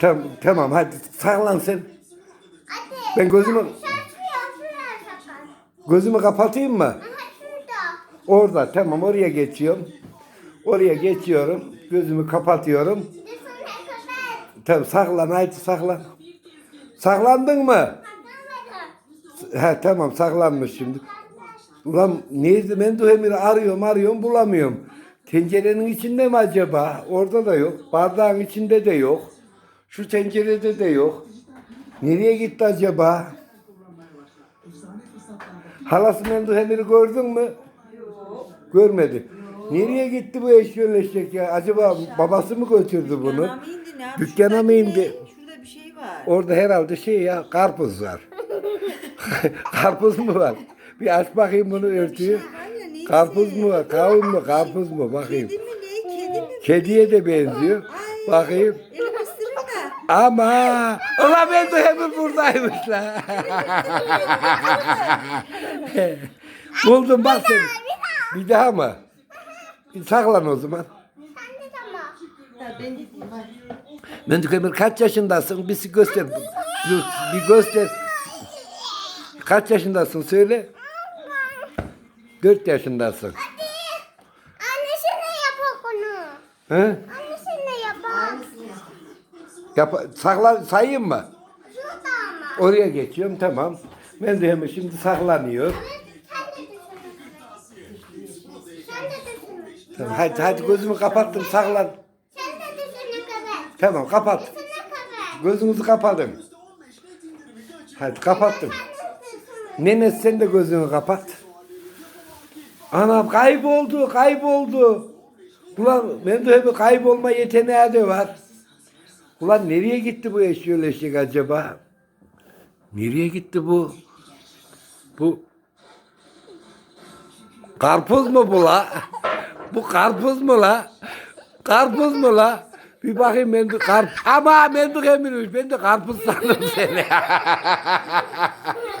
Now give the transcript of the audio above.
Tamam, tamam hadi saklan sen. Hadi. Ben gözümü-. Gözümü kapatayım mı? Aha şurada. Orada tamam oraya geçiyorum. Oraya geçiyorum. Gözümü kapatıyorum. Tamam saklan haydi saklan. Saklandın mı? He tamam saklanmış şimdi. Ulan neydi ben de Emir'i arıyorum arıyorum bulamıyorum. Tencerenin içinde mi acaba? Orada da yok. Bardağın içinde de yok. Şu tencerede de yok. Nereye gitti acaba? Halası Menduh Emir'i gördün mü? Görmedi. Nereye gitti bu eşyol eşek ya? Acaba babası mı götürdü bunu? Dükkana mı indi ne? Dükkana Şurada mı bir indi? de- Şurada bir şey var. Orada herhalde şey ya karpuz var. karpuz mu var? Bir aç bakayım bunu örtüyü. Neyse. Karpuz mu var? Kavun mu? Karpuz mu? Bakayım. Kedi mi ne? Kedi mi? Kediye de benziyor. Ay, Bakayım. Ama ulan ben de hemen buradaymış la. Buldum bak seni. Bir daha mı? Saklan o zaman. Sen. Mendük Emir kaç yaşındasın? Bir göster. Bir, bir göster. Kaç yaşındasın söyle. Dört yaşındasın. Annesine yapak onu. He? Yap sakla sayayım mı? Oraya geçiyorum tamam. Ben de hemen şimdi saklanıyor. Tamam, hadi hadi gözümü kapattım saklan. Tamam kapat. Gözünüzü kapatın. Hadi kapattım. Nene sen de gözünü kapat. Anam kayboldu, kayboldu. Ulan ben de kaybolma yeteneği de var. Ulan nereye gitti bu eşyol eşek acaba? Nereye gitti bu? Bu karpuz mu bu la? Bu karpuz mu la? Karpuz mu la? Bir bakayım ben de karp... Ama ben de eminmiş. Ben de karpuz sandım seni.